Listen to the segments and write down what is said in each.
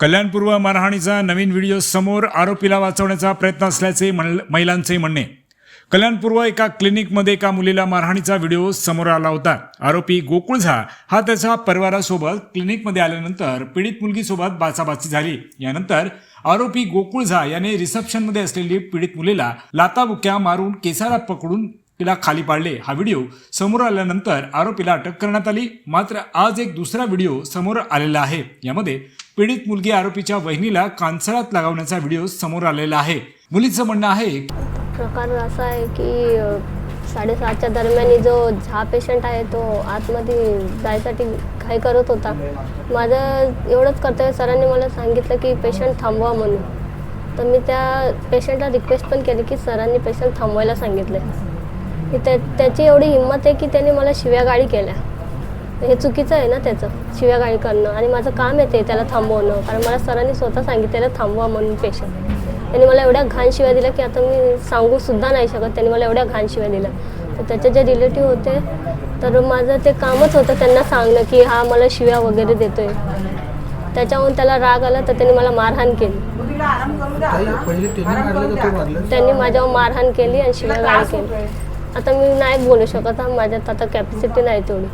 कल्याणपूर्व मारहाणीचा नवीन व्हिडिओ समोर आरोपीला वाचवण्याचा प्रयत्न असल्याचे म्हण- महिलांचे म्हणणे. कल्याणपूर्व एका क्लिनिकमध्ये एका मुलीला मारहाणीचा व्हिडिओ समोर आला होता. आरोपी गोकुळ झा हा त्याच्या परिवारासोबत क्लिनिकमध्ये आल्यानंतर पीडित मुलगीसोबत बाचाबाची झाली. यानंतर आरोपी गोकुळ झा याने रिसेप्शनमध्ये असलेली पीडित मुलीला लाताबुक्या मारून केसाला पकडून तिला खाली पाडले. हा व्हिडिओ समोर आल्यानंतर आरोपीला अटक करण्यात आली. मात्र आज एक दुसरा व्हिडिओ समोर आलेला आहे. यामध्ये पीडित मुलगी आरोपीच्या वहिनीला कांचळात लगावण्याचा व्हिडिओ समोर आलेला आहे. मुलीचं म्हणणं आहे प्रकार असा आहे की अ, साडेसातच्या दरम्यान जो झा पेशंट आहे तो आतमध्ये जायसाठी घाई करत होता. माझं एवढंच कर्तव्य सरांनी मला सांगितलं की पेशंट थांबवा म्हणून. तर मी त्या पेशंटला रिक्वेस्ट पण केली की सरांनी पेशंट थांबवायला सांगितलं की त्या त्याची एवढी हिंमत आहे की त्याने मला शिव्या गाडी केल्या. हे चुकीचं आहे ना त्याचं. शिव्या गाडी करणं आणि माझं काम आहे ते त्याला थांबवणं. कारण मला सरांनी स्वतः सांगितलेलं थांबवा म्हणून पेशंट त्यांनी मला एवढ्या घाण शिव्या दिल्या की आता मी सांगू सुद्धा नाही शकत. त्यांनी मला एवढ्या घाण शिव्या दिल्या. तर त्याचे जे रिलेटिव्ह होते तर माझं ते कामच होतं त्यांना सांगणं की हा मला शिव्या वगैरे देतोय. त्याच्याहून त्याला राग आला तर त्यांनी मला मारहाण केली. त्यांनी मारलं का तो मारलं? त्यांनी माझ्यावर मारहाण केली आणि शिव्या गाडी केली. आता मी नाही बोलू शकत हा माझ्यात आता कॅपॅसिटी नाही तेवढी.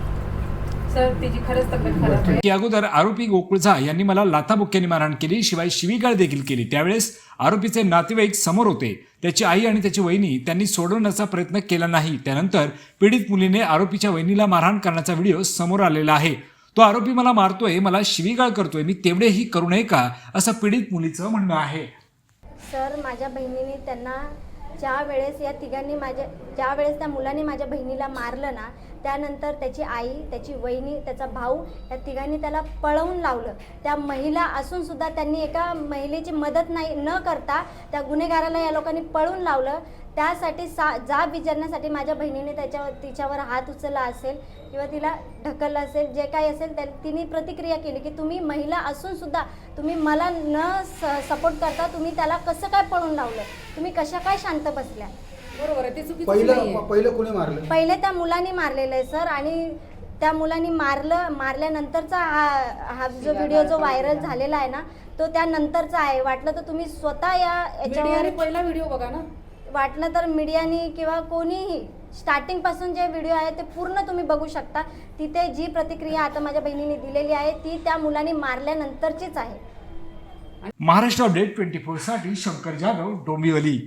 सर तिची खरंच तब्येत खराब आहे. की अगोदर आरोपी गोकुळ झा यांनी मला लाथाबुक्याने मारहाण केली शिवाय शिवीगाळ देखील केली. त्यावेळेस आरोपीचे नातेवाईक समोर होते. त्याची आई आणि त्याची वहिनी त्यांनी सोडवण्याचा प्रयत्न केला नाही. त्यानंतर पीडित मुलीने आरोपीच्या वहिनीला मारहाण करण्याचा व्हिडिओ समोर आलेला आहे. तो आरोपी मला मारतोय मला शिवीगाळ करतोय मी तेवढेही करू नये का? असं पीडित मुलीचं म्हणणं आहे. सर माझ्या बहिणीने त्यांना ज्या वेळेस या तिघांनी माझ्या ज्या वेळेस त्या मुलाने माझ्या बहिणीला मारलं ना त्यानंतर त्याची आई त्याची वहिनी त्याचा भाऊ या तिघांनी त्याला पळवून लावलं. त्या महिला असून सुद्धा त्यांनी एका महिलेची मदत नाही न करता त्या गुन्हेगाराला या लोकांनी पळवून लावलं. त्यासाठी सा जाब विचारण्यासाठी माझ्या बहिणीने त्याच्यावर तिच्यावर हात उचलला असेल किंवा तिला ढकललं असेल जे काही असेल त्या तिने प्रतिक्रिया केली की तुम्ही महिला असून सुद्धा तुम्ही मला न स सपोर्ट करता तुम्ही त्याला कसं काय पळून लावलं? तुम्ही कशा काय शांत बसल्या? बरोबर आहे ते चुकीचं पहिलं नाहीये. पहिलं कोणी मारलं? पहिले त्या मुलांनी मारलेलं आहे सर. आणि त्या मुलांनी मारलं मारल्यानंतरचा हा हा जो व्हिडिओ जो व्हायरल झालेला आहे ना तो त्यानंतरचा आहे. वाटलं तर तुम्ही स्वतः या मीडियाने याच्यावर पहिला व्हिडिओ बघा ना. वाटलं तर मीडियानी किंवा कोणीही स्टार्टिंगपासून जे व्हिडिओ आहे ते पूर्ण तुम्ही बघू शकता. तिथे जी प्रतिक्रिया आता माझ्या बहिणीने दिलेली आहे ती त्या मुलांनी मारल्यानंतरचीच आहे. महाराष्ट्र अपडेट ट्वेंटी फोरसाठी शंकर जाधव डोंबिवली.